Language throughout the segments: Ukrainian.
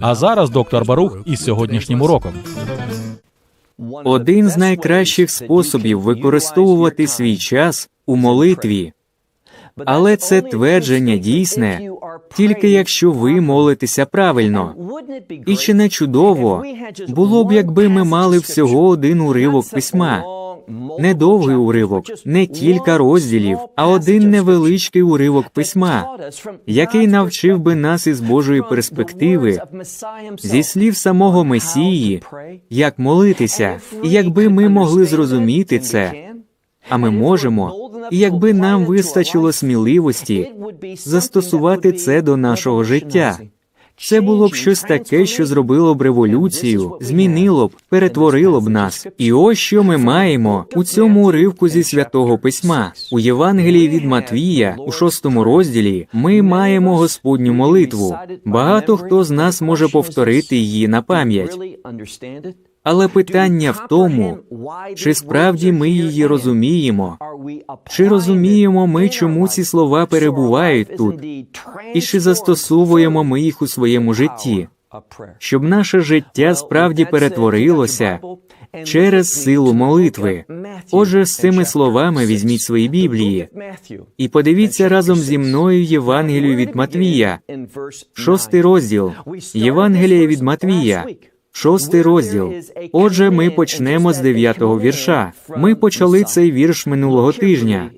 А зараз доктор Барух із сьогоднішнім уроком. Один з найкращих способів використовувати свій час у молитві, але це твердження дійсне тільки якщо ви молитеся правильно. І чи не чудово було б, якби ми мали всього один уривок письма, не довгий уривок, не кілька розділів, а один невеличкий уривок письма, який навчив би нас із Божої перспективи, зі слів самого Месії, як молитися, і якби ми могли зрозуміти це, а ми можемо, і якби нам вистачило сміливості застосувати це до нашого життя. Це було б щось таке, що зробило б революцію, змінило б, перетворило б нас. І ось що ми маємо у цьому уривку зі святого письма. У Євангелії від Матвія, у шостому розділі, ми маємо Господню молитву. Багато хто з нас може повторити її на пам'ять. Але питання в тому, чи справді ми її розуміємо, чи розуміємо ми, чому ці слова перебувають тут, і чи застосовуємо ми їх у своєму житті, щоб наше життя справді перетворилося через силу молитви. Отже, з цими словами візьміть свої Біблії і подивіться разом зі мною Євангелію від Матвія, шостий розділ. Євангелія від Матвія. Шостий розділ. Отже, ми почнемо з дев'ятого вірша. Ми почали цей вірш минулого тижня,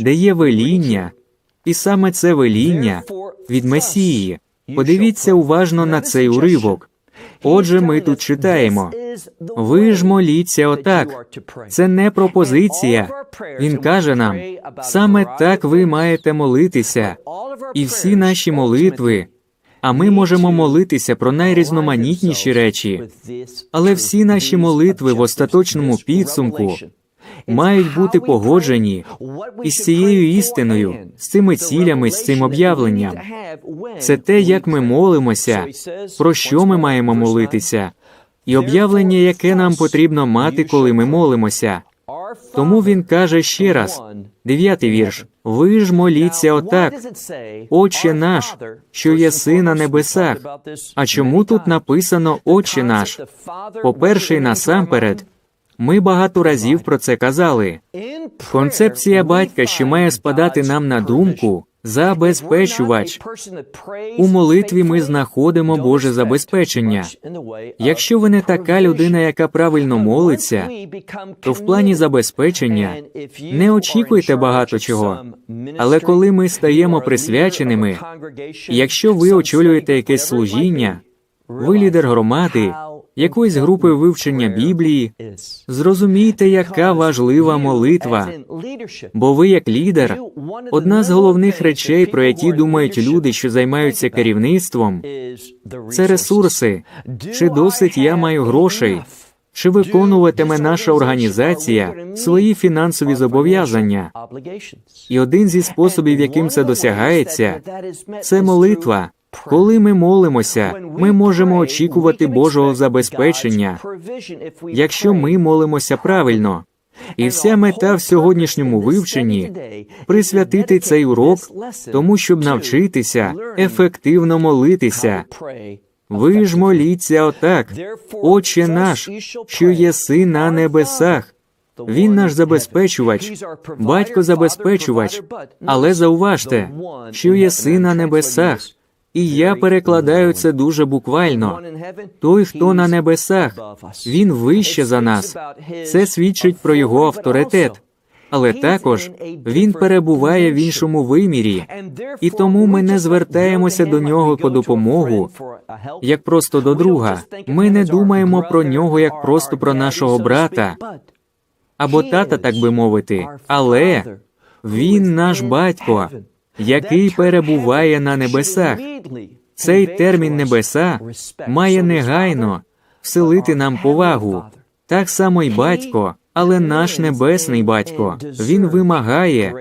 де є веління, і саме це веління від Месії. Подивіться уважно на цей уривок. Отже, ми тут читаємо. Ви ж моліться отак. Це не пропозиція. Він каже нам, саме так ви маєте молитися, і всі наші молитви. А ми можемо молитися про найрізноманітніші речі, але всі наші молитви в остаточному підсумку мають бути погоджені із цією істиною, з цими цілями, з цим об'явленням. Це те, як ми молимося, про що ми маємо молитися, і об'явлення, яке нам потрібно мати, коли ми молимося. Тому він каже ще раз, дев'ятий вірш. Ви ж моліться отак, Отче наш, що єси на небесах. А чому тут написано Отче наш? По-перше, насамперед, ми багато разів про це казали. Концепція батька, що має спадати нам на думку, забезпечувач. У молитві ми знаходимо Боже забезпечення. Якщо ви не така людина, яка правильно молиться, то в плані забезпечення не очікуйте багато чого. Але коли ми стаємо присвяченими, якщо ви очолюєте якесь служіння, ви лідер громади, якоїсь групи вивчення Біблії, зрозумійте, яка важлива молитва. Бо ви, як лідер, одна з головних речей, про які думають люди, що займаються керівництвом, це ресурси. Чи досить я маю грошей? Чи виконуватиме наша організація свої фінансові зобов'язання? І один зі способів, яким це досягається, це молитва. Коли ми молимося, ми можемо очікувати Божого забезпечення, якщо ми молимося правильно. І вся мета в сьогоднішньому вивченні присвятити цей урок тому, щоб навчитися ефективно молитися. Ви ж моліться отак, Отче наш, що єси на небесах. Він наш забезпечувач, батько забезпечувач, але зауважте, що єси на небесах. І я перекладаю це дуже буквально. Той, хто на небесах, він вище за нас. Це свідчить про його авторитет. Але також він перебуває в іншому вимірі, і тому ми не звертаємося до нього по допомогу, як просто до друга. Ми не думаємо про нього як просто про нашого брата або тата, так би мовити. Але він наш батько. Який перебуває на небесах. Цей термін небеса має негайно вселити нам повагу. Так само й батько, але наш небесний батько, він вимагає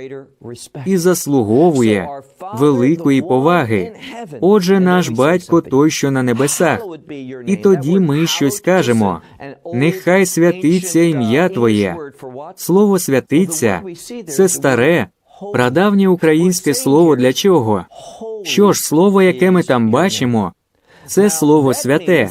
і заслуговує великої поваги. Отже, наш батько той, що на небесах. І тоді ми щось кажемо. Нехай святиться ім'я Твоє. Слово святиться це старе, прадавнє українське слово для чого? Що ж, слово, яке ми там бачимо, це слово святе.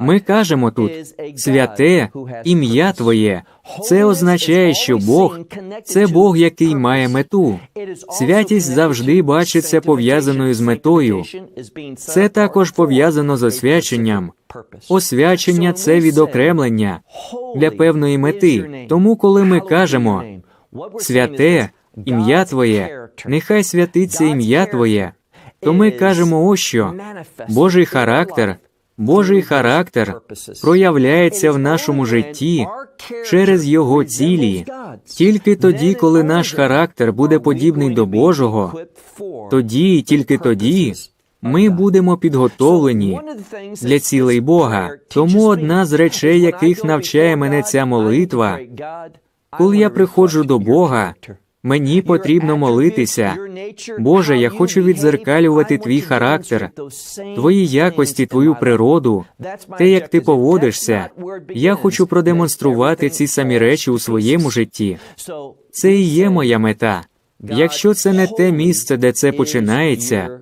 Ми кажемо тут святе ім'я Твоє. Це означає, що Бог це Бог, який має мету. Святість завжди бачиться пов'язаною з метою. Це також пов'язано з освяченням. Освячення це відокремлення для певної мети. Тому, коли ми кажемо святе ім'я Твоє, нехай святиться ім'я Твоє, то ми кажемо ось що Божий характер, Божий характер проявляється в нашому житті через його цілі. Тільки тоді, коли наш характер буде подібний до Божого, тоді і тільки тоді ми будемо підготовлені для цілей Бога. Тому одна з речей, яких навчає мене ця молитва, коли я приходжу до Бога, мені потрібно молитися. Боже, я хочу відзеркалювати твій характер, твої якості, твою природу, те, як ти поводишся. Я хочу продемонструвати ці самі речі у своєму житті. Це і є моя мета. Якщо це не те місце, де це починається,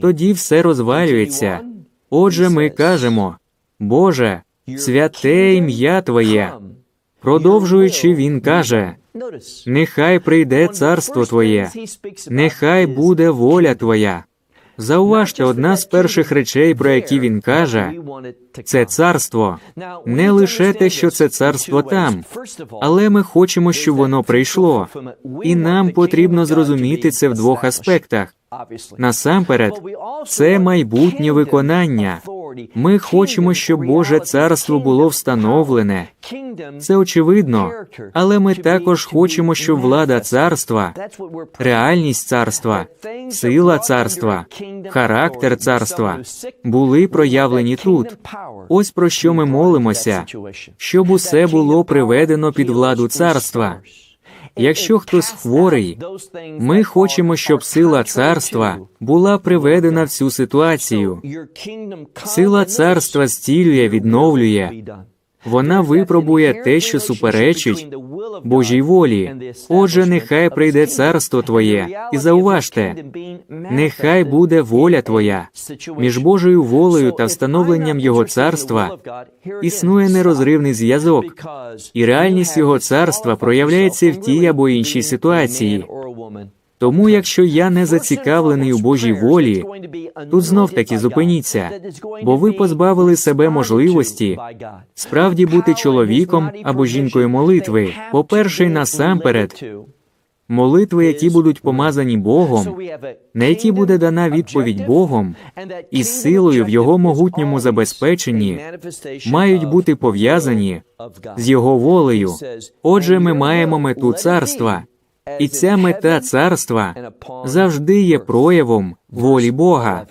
тоді все розвалюється. Отже, ми кажемо, Боже, святе ім'я Твоє. Продовжуючи, він каже: Нехай прийде царство Твоє, нехай буде воля Твоя. Зауважте, одна з перших речей, про які він каже, це царство. Не лише те, що це царство там, але ми хочемо, щоб воно прийшло. І нам потрібно зрозуміти це в двох аспектах. Насамперед, це майбутнє виконання. Ми хочемо, щоб Боже царство було встановлене. Це очевидно, але ми також хочемо, щоб влада царства, реальність царства, сила царства, характер царства були проявлені тут. Ось про що ми молимося, щоб усе було приведено під владу царства. Якщо хтось хворий, ми хочемо, щоб сила царства була приведена в цю ситуацію. Сила царства зцілює, відновлює. Вона випробує те, що суперечить Божій волі. Отже, нехай прийде царство Твоє, і зауважте, нехай буде воля Твоя. Між Божою волею та встановленням Його царства існує нерозривний зв'язок, і реальність Його царства проявляється в тій або іншій ситуації. Тому, якщо я не зацікавлений у Божій волі, тут знов таки зупиніться, бо ви позбавили себе можливості справді бути чоловіком або жінкою молитви. По-перше, насамперед, молитви, які будуть помазані Богом, на які буде дана відповідь Богом, і силою в Його могутньому забезпеченні, мають бути пов'язані з Його волею. Отже, ми маємо мету царства. І ця мета царства завжди є проявом волі Бога.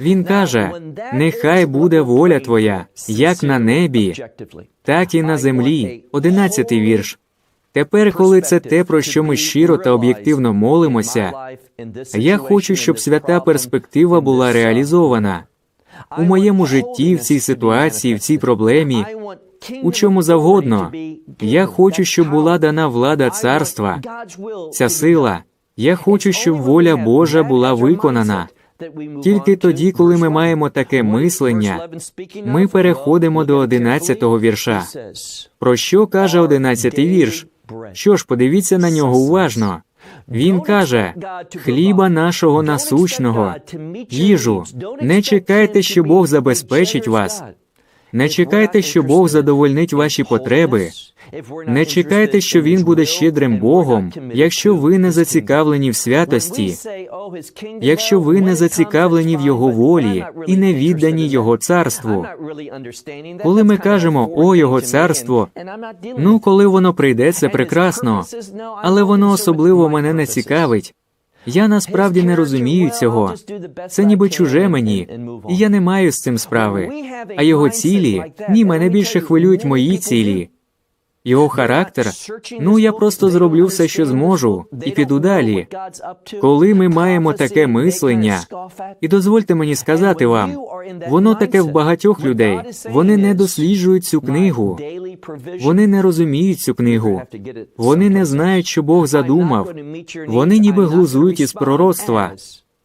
Він каже: нехай буде воля твоя, як на небі, так і на землі. Одинадцятий вірш. Тепер, коли це те, про що ми щиро та об'єктивно молимося, я хочу, щоб свята перспектива була реалізована у моєму житті, в цій ситуації, в цій проблемі, у чому завгодно. Я хочу, щоб була дана влада царства, ця сила. Я хочу, щоб воля Божа була виконана. Тільки тоді, коли ми маємо таке мислення, ми переходимо до одинадцятого вірша. Про що каже одинадцятий вірш? Що ж, подивіться на нього уважно. Він каже: хліба нашого насущного, їжу. Не чекайте, що Бог забезпечить вас. Не чекайте, що Бог задовольнить ваші потреби. Не чекайте, що він буде щедрим Богом, якщо ви не зацікавлені в святості, якщо ви не зацікавлені в Його волі і не віддані Його царству. Коли ми кажемо о Його царство, ну коли воно прийде, це прекрасно, але воно особливо мене не цікавить. Я насправді не розумію цього. Це ніби чуже мені, і я не маю з цим справи. А його цілі ні, мене більше хвилюють мої цілі. Його характер, ну я просто зроблю все, що зможу, і піду далі. Коли ми маємо таке мислення, і дозвольте мені сказати вам, воно таке в багатьох людей. Вони не досліджують цю книгу, вони не розуміють цю книгу, вони не знають, що Бог задумав. Вони ніби глузують із пророцтва.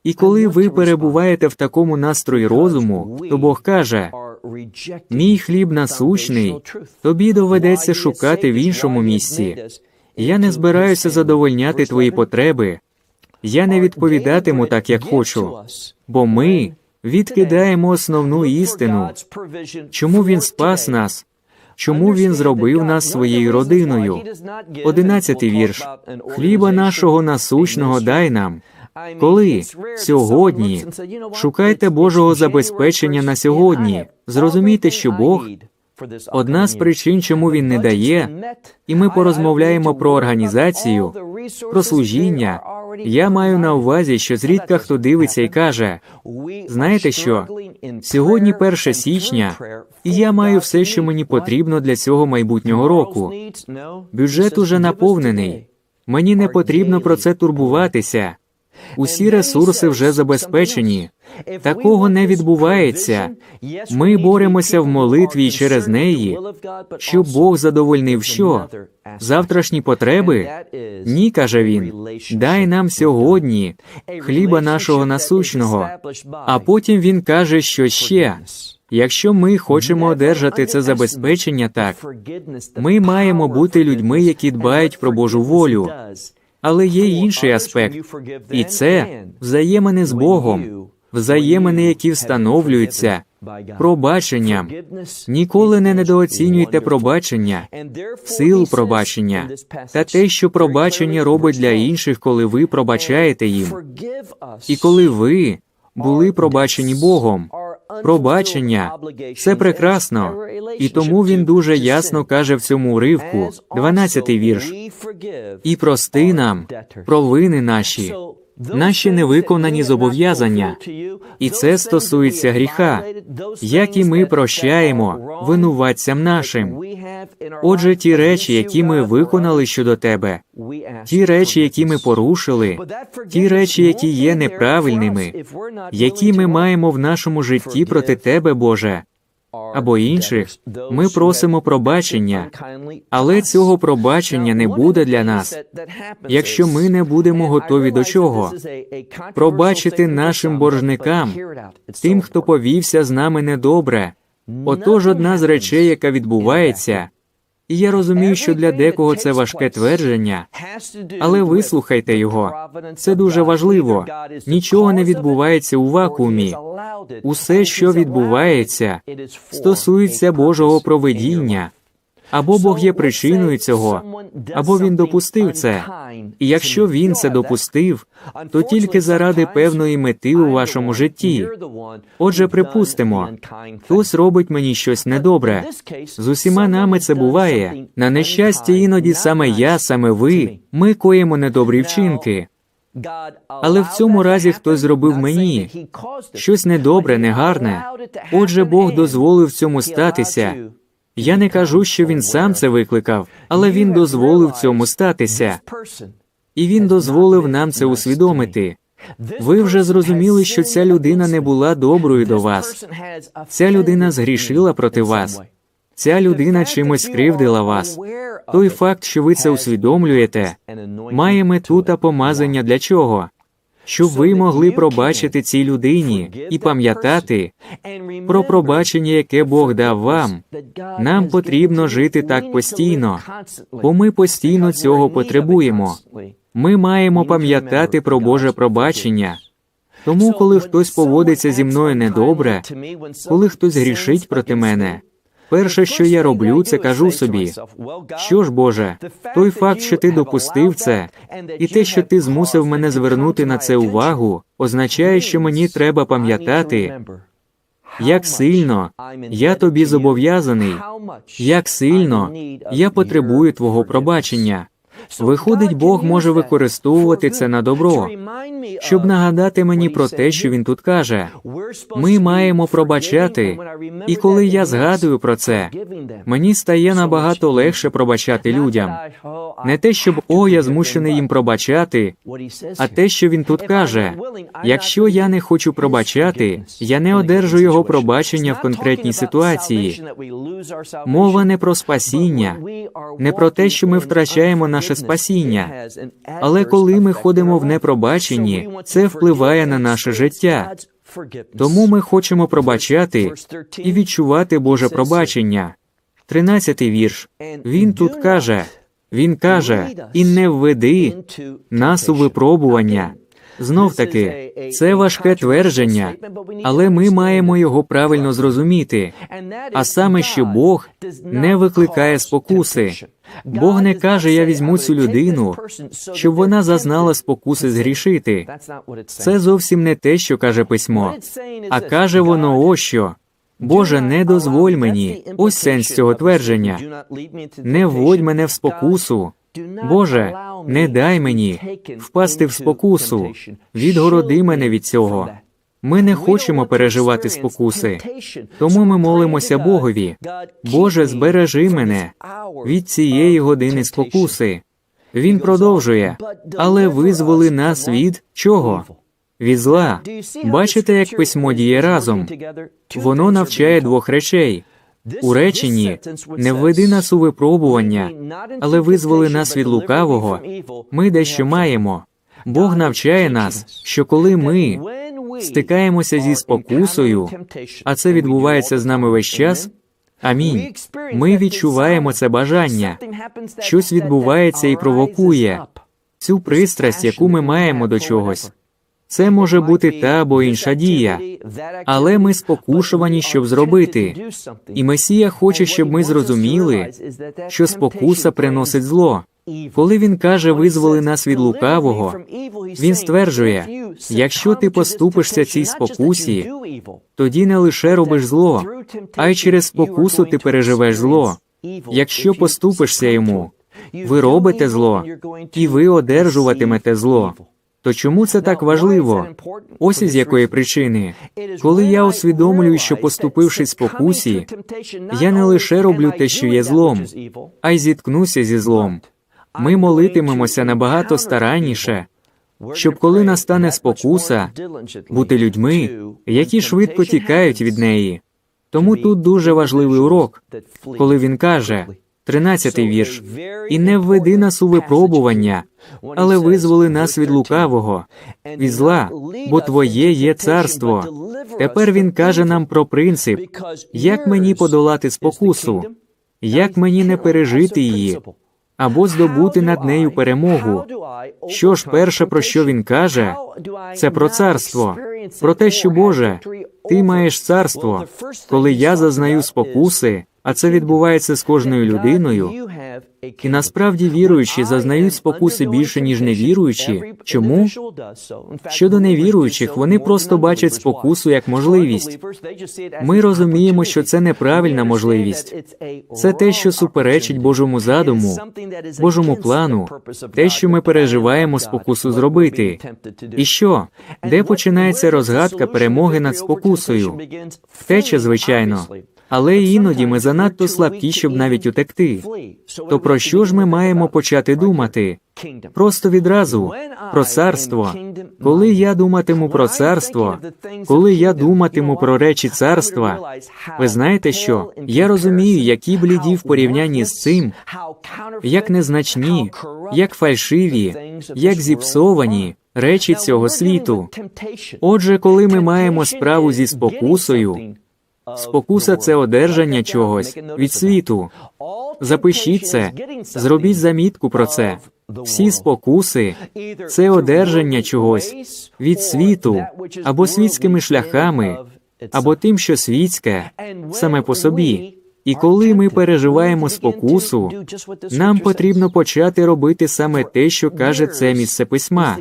І коли ви перебуваєте в такому настрої розуму, то Бог каже: Мій хліб насущний, тобі доведеться шукати в іншому місці. Я не збираюся задовольняти твої потреби. Я не відповідатиму так, як хочу, бо ми відкидаємо основну істину. Чому він спас нас? Чому він зробив нас своєю родиною? Одинадцятий вірш. Хліба нашого насущного дай нам. Коли сьогодні шукайте Божого забезпечення на сьогодні, зрозумійте, що Бог одна з причин, чому він не дає, і ми порозмовляємо про організацію, про служіння. Я маю на увазі, що зрідка хто дивиться і каже: знаєте що? Сьогодні 1 січня, і я маю все, що мені потрібно для цього майбутнього року. Бюджет уже наповнений. Мені не потрібно про це турбуватися. Усі ресурси вже забезпечені. Такого не відбувається. Ми боремося в молитві і через неї, щоб Бог задовольнив що? Завтрашні потреби? Ні, каже він. Дай нам сьогодні хліба нашого насущного. А потім він каже, що ще. Якщо ми хочемо одержати це забезпечення так, ми маємо бути людьми, які дбають про Божу волю. Але є інший аспект, і це взаємини з Богом, взаємини, які встановлюються пробаченням. Ніколи не недооцінюйте пробачення, силу пробачення та те, що пробачення робить для інших, коли ви пробачаєте їм. І коли ви були пробачені Богом. Пробачення все прекрасно, і тому він дуже ясно каже в цьому уривку, 12-й вірш. І прости нам провини наші, наші невиконані зобов'язання. І це стосується гріха, як і ми прощаємо винуватцям нашим. Отже, ті речі, які ми виконали щодо тебе, ті речі, які ми порушили, ті речі, які є неправильними, які ми маємо в нашому житті проти тебе, Боже. Або інших, ми просимо пробачення, але цього пробачення не буде для нас, якщо ми не будемо готові до чого пробачити нашим боржникам, тим, хто повівся з нами недобре. Отож, одна з речей, яка відбувається, і я розумію, що для декого це важке твердження, але вислухайте його. Це дуже важливо. Нічого не відбувається у вакуумі. Усе, що відбувається, стосується Божого проведіння. Або Бог є причиною цього, або він допустив це. І якщо він це допустив, то тільки заради певної мети у вашому житті. Отже, припустимо, хтось робить мені щось недобре. З усіма нами це буває. На нещастя, іноді саме я, саме ви, ми коїмо недобрі вчинки. Але в цьому разі хтось зробив мені щось недобре, негарне. Отже, Бог дозволив цьому статися. Я не кажу, що він сам це викликав, але він дозволив цьому статися. І він дозволив нам це усвідомити. Ви вже зрозуміли, що ця людина не була доброю до вас. Ця людина згрішила проти вас. Ця людина чимось скривдила вас. Той факт, що ви це усвідомлюєте, має мету та помазання для чого? Щоб ви могли пробачити цій людині і пам'ятати про пробачення, яке Бог дав вам. Нам потрібно жити так постійно, бо ми постійно цього потребуємо. Ми маємо пам'ятати про Боже пробачення. Тому, коли хтось поводиться зі мною недобре, коли хтось грішить проти мене, перше, що я роблю, це кажу собі, що ж, Боже, той факт, що ти допустив це, і те, що ти змусив мене звернути на це увагу, означає, що мені треба пам'ятати, як сильно я тобі зобов'язаний, як сильно я потребую твого пробачення. Виходить, Бог може використовувати це на добро, щоб нагадати мені про те, що він тут каже. Ми маємо пробачати, і коли я згадую про це, мені стає набагато легше пробачати людям. Не те, щоб о, я змушений їм пробачати, а те, що він тут каже. Якщо я не хочу пробачати, я не одержу його пробачення в конкретній ситуації. Мова не про спасіння, не про те, що ми втрачаємо наше спасіння. Але коли ми ходимо в непробаченні, це впливає на наше життя. Тому ми хочемо пробачати і відчувати Боже пробачення. Тринадцятий вірш. Він тут каже, він каже, і не введи нас у випробування. Знов таки, це важке твердження, але ми маємо його правильно зрозуміти. А саме, що Бог не викликає спокуси. Бог не каже, я візьму цю людину, щоб вона зазнала спокуси згрішити. Це зовсім не те, що каже письмо, а каже воно ось що. Боже, не дозволь мені. Ось сенс цього твердження. Не вводь мене в спокусу. Боже, не дай мені впасти в спокусу. Відгороди мене від цього. Ми не хочемо переживати спокуси, тому ми молимося Богові. Боже, збережи мене від цієї години спокуси. Він продовжує, але визволи нас від чого? Від зла. Бачите, як письмо діє разом. Воно навчає двох речей. У реченні не введи нас у випробування, але визволи нас від лукавого. Ми дещо маємо. Бог навчає нас, що коли ми стикаємося зі спокусою, а це відбувається з нами весь час. Амінь. Ми відчуваємо це бажання. Щось відбувається і провокує цю пристрасть, яку ми маємо до чогось. Це може бути та або інша дія, але ми спокушувані, щоб зробити. І Месія хоче, щоб ми зрозуміли, що спокуса приносить зло. Коли він каже, визволи нас від лукавого, він стверджує, якщо ти поступишся цій спокусі, тоді не лише робиш зло, а й через спокусу ти переживеш зло. Якщо поступишся йому, ви робите зло, і ви одержуватимете зло. То чому це так важливо? Ось із якої причини. Коли я усвідомлюю, що поступивши спокусі, я не лише роблю те, що є злом, а й зіткнуся зі злом. Ми молитимемося набагато старанніше, щоб коли настане спокуса, бути людьми, які швидко тікають від неї. Тому тут дуже важливий урок, коли він каже, тринадцятий вірш, і не введи нас у випробування, але визволи нас від лукавого, від зла, бо Твоє є царство. Тепер він каже нам про принцип, як мені подолати спокусу, як мені не пережити її, або здобути над нею перемогу. Що ж, перше, про що він каже, це про царство, про те, що Боже, ти маєш царство. Коли я зазнаю спокуси, а це відбувається з кожною людиною. І насправді віруючі зазнають спокуси більше, ніж невіруючі. Чому? Щодо невіруючих, вони просто бачать спокусу як можливість. Ми розуміємо, що це неправильна можливість. Це те, що суперечить Божому задуму, Божому плану, те, що ми переживаємо спокусу зробити. І що? Де починається розгадка перемоги над спокусою? Втеча, звичайно. Але іноді ми занадто слабкі, щоб навіть утекти. То про що ж ми маємо почати думати? Просто відразу про царство. Коли я думатиму про царство, коли я думатиму про речі царства, ви знаєте що? Я розумію, які бліді в порівнянні з цим, як незначні, як фальшиві, як зіпсовані речі цього світу. Отже, коли ми маємо справу зі спокусою. Спокуса це одержання чогось від світу. Запишіть це, зробіть замітку про це. Всі спокуси це одержання чогось від світу або світськими шляхами, або тим, що світське саме по собі. І коли ми переживаємо спокусу, нам потрібно почати робити саме те, що каже це місце письма.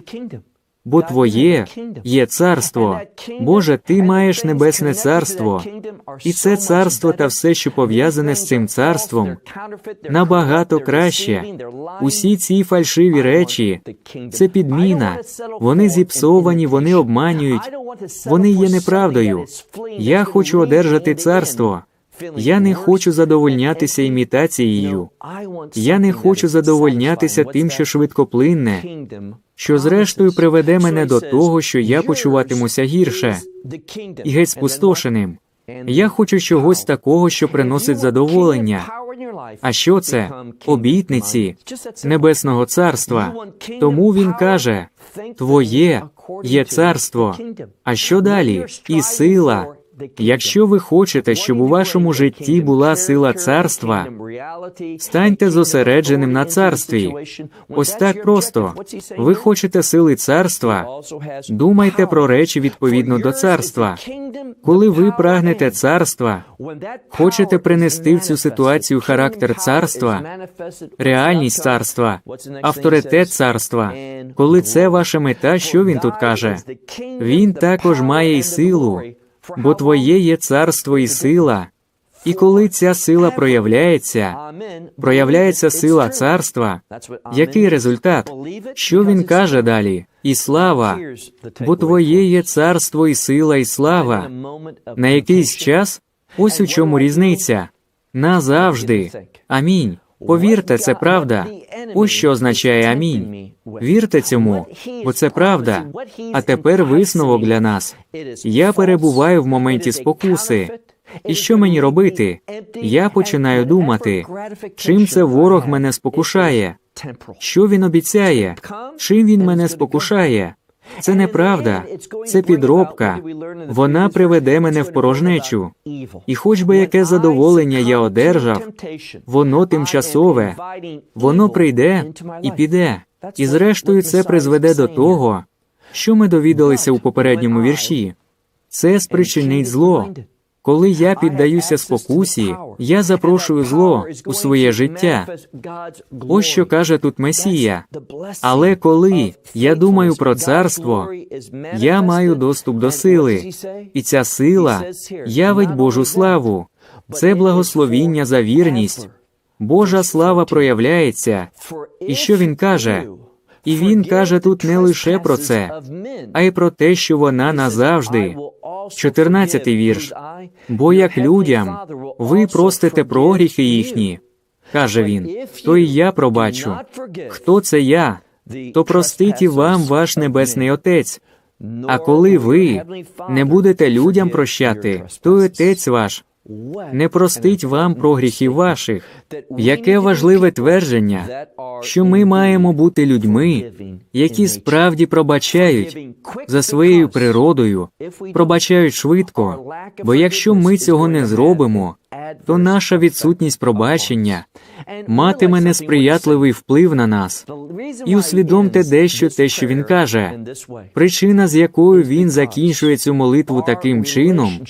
Бо Твоє є царство. Боже, Ти маєш небесне царство, і це царство та все, що пов'язане з цим царством, набагато краще. Усі ці фальшиві речі це підміна. Вони зіпсовані, вони обманюють, вони є неправдою. Я хочу одержати царство. Я не хочу задовольнятися імітацією. Я не хочу задовольнятися тим, що швидкоплинне, що зрештою приведе мене до того, що я почуватимуся гірше і геть спустошеним. Я хочу чогось такого, що приносить задоволення. А що це? Обітниці Небесного Царства. Тому він каже: Твоє є царство. А що далі? І сила. Якщо ви хочете, щоб у вашому житті була сила царства, станьте зосередженим на царстві. Ось так просто. Ви хочете сили царства, думайте про речі відповідно до царства. Коли ви прагнете царства, хочете принести в цю ситуацію характер царства, реальність царства, авторитет царства. Коли це ваша мета, що він тут каже? Він також має і силу, бо твоє є царство і сила. І коли ця сила проявляється, проявляється сила царства, який результат? Що він каже далі? І слава, бо твоє є царство і сила, і слава. На якийсь час ось у чому різниця. Назавжди. Амінь. Повірте, це правда. Ось що означає амінь. Вірте цьому, бо це правда. А тепер висновок для нас. Я перебуваю в моменті спокуси. І що мені робити? Я починаю думати, чим це ворог мене спокушає, що він обіцяє, чим він мене спокушає. Це неправда, це підробка. Вона приведе мене в порожнечу. І хоч би яке задоволення я одержав, воно тимчасове, воно прийде і піде. І зрештою це призведе до того, що ми довідалися у попередньому вірші. Це спричинить зло. Коли я піддаюся спокусі, я запрошую зло у своє життя. Ось що каже тут Месія. Але коли я думаю про царство, я маю доступ до сили, і ця сила явить Божу славу. Це благословіння за вірність. Божа слава проявляється. І що він каже? І він каже тут не лише про це, а й про те, що вона назавжди. 14 вірш. Бо як людям ви простите прогріхи їхні, каже він, то і я пробачу. Хто це я? То простить і вам ваш небесний Отець. А коли ви не будете людям прощати, то Отець ваш не простить вам прогріхів ваших. Яке важливе твердження, що ми маємо бути людьми, які справді пробачають за своєю природою, пробачають швидко. Бо якщо ми цього не зробимо, то наша відсутність пробачення матиме несприятливий вплив на нас. І усвідомте дещо те, що він каже. Причина, з якою він закінчує цю молитву таким чином,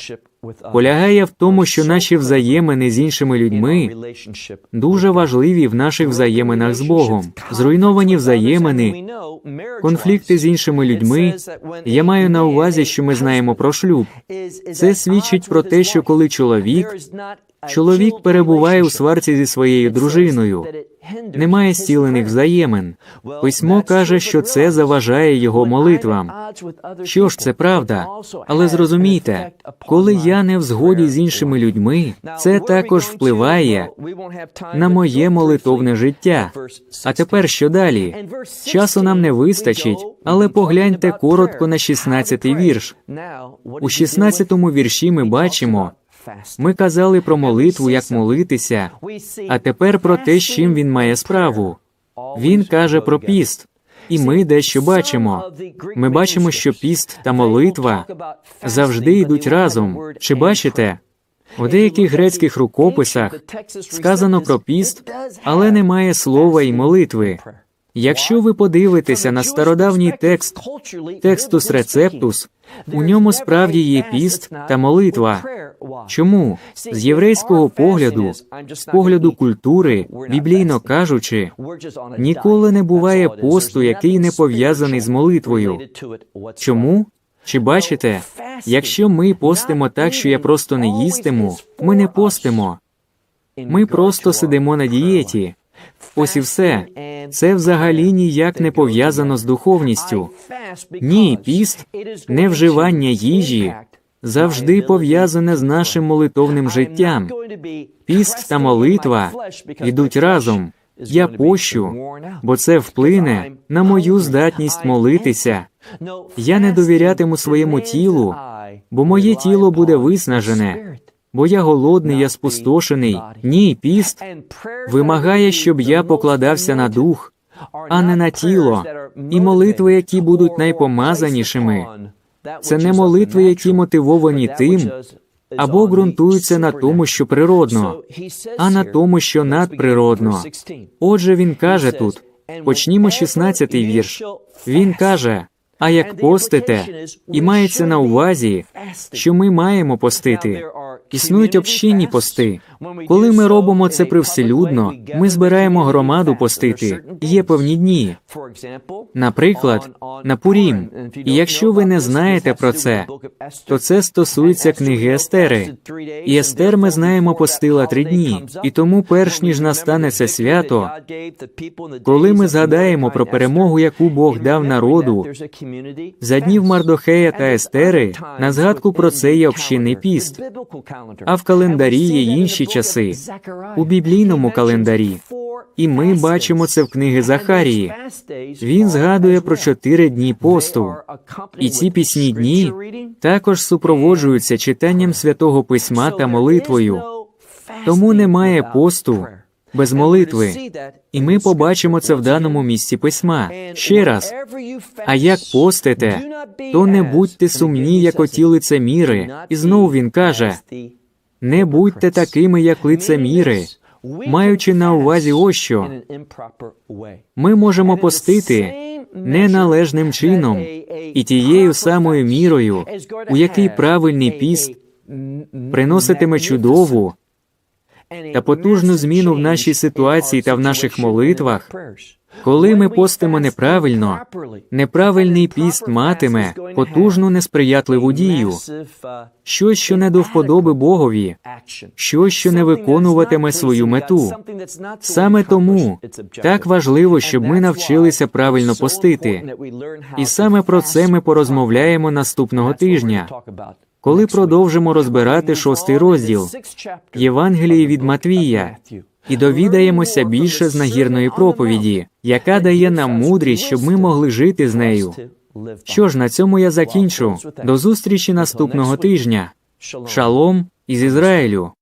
полягає в тому, що наші взаємини з іншими людьми дуже важливі в наших взаєминах з Богом. Зруйновані взаємини, конфлікти з іншими людьми. Я маю на увазі, що ми знаємо про шлюб. Це свідчить про те, що коли чоловік чоловік перебуває у сварці зі своєю дружиною, немає зцілених взаємин. Письмо каже, що це заважає його молитвам. Що ж, це правда, але зрозумійте, коли я не в згоді з іншими людьми, це також впливає на моє молитовне життя. А тепер що далі? Часу нам не вистачить, але погляньте коротко на 16-й вірш. У 16-му вірші ми бачимо. Ми казали про молитву, як молитися, а тепер про те, з чим він має справу. Він каже про піст, і ми дещо бачимо. Ми бачимо, що піст та молитва завжди йдуть разом. Чи бачите? У деяких грецьких рукописах сказано про піст, але немає слова і молитви. Якщо ви подивитеся на стародавній текст, текстус рецептус, у ньому справді є піст та молитва. Чому? З єврейського погляду, з погляду культури, біблійно кажучи, ніколи не буває посту, який не пов'язаний з молитвою. Чому? Чи бачите, якщо ми постимо так, що я просто не їстиму, ми не постимо. Ми просто сидимо на дієті. Ось і все. Це взагалі ніяк не пов'язано з духовністю. Ні, піст, невживання їжі завжди пов'язане з нашим молитовним життям. Піст та молитва йдуть разом. Я пощу, бо це вплине на мою здатність молитися. Я не довірятиму своєму тілу, бо моє тіло буде виснажене, бо я голодний, я спустошений. Ні, піст вимагає, щоб я покладався на дух, а не на тіло, і молитви, які будуть найпомазанішими. Це не молитви, які мотивовані тим, або ґрунтуються на тому, що природно, а на тому, що надприродно. Отже, він каже тут: почнімо 16-й вірш. Він каже: а як постите, і мається на увазі, що ми маємо постити. Існують общинні пости. Коли ми робимо це привселюдно, ми збираємо громаду постити. Є певні дні. Наприклад, на Пурім. І якщо ви не знаєте про це, то це стосується книги Естери. І Естер ми знаємо постила три дні. І тому, перш ніж настане це свято, коли ми згадаємо про перемогу, яку Бог дав народу, за днів Мардохея та Естери, на згадку про це є общинний піст. А в календарі є інші часи, у біблійному календарі. І ми бачимо це в книги Захарії. Він згадує про чотири дні посту. І ці пісні дні також супроводжуються читанням святого письма та молитвою. Тому немає посту без молитви. І ми побачимо це в даному місці письма. Ще раз. А як постите, то не будьте сумні, як оті лицеміри. І знову він каже: не будьте такими, як лицеміри. Маючи на увазі ось що ми можемо постити неналежним чином і тією самою мірою, у який правильний піст приноситиме чудову та потужну зміну в нашій ситуації та в наших молитвах. Коли ми постимо неправильно, неправильний піст матиме потужну несприятливу дію, щось, що не до вподоби Богові, щось, що не виконуватиме свою мету. Саме тому так важливо, щоб ми навчилися правильно постити. І саме про це ми порозмовляємо наступного тижня, коли продовжимо розбирати шостий розділ Євангелії від Матвія. І довідаємося більше з нагірної проповіді, яка дає нам мудрість, щоб ми могли жити з нею. Що ж, на цьому я закінчу. До зустрічі наступного тижня. Шалом із Ізраїлю.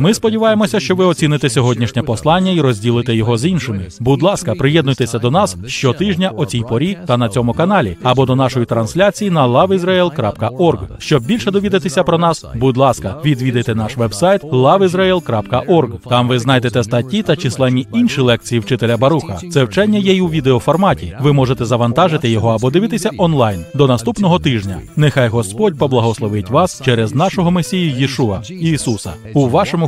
Ми сподіваємося, що ви оціните сьогоднішнє послання і розділите його з іншими. Будь ласка, приєднуйтеся до нас щотижня о цій порі та на цьому каналі, або до нашої трансляції на loveisrael.org. Щоб більше довідатися про нас, будь ласка, відвідайте наш вебсайт loveisrael.org. Там ви знайдете статті та численні інші лекції вчителя Баруха. Це вчення є й у відеоформаті. Ви можете завантажити його або дивитися онлайн. До наступного тижня. Нехай Господь поблагословить вас через нашого Месію Єшуа Ісуса у вашому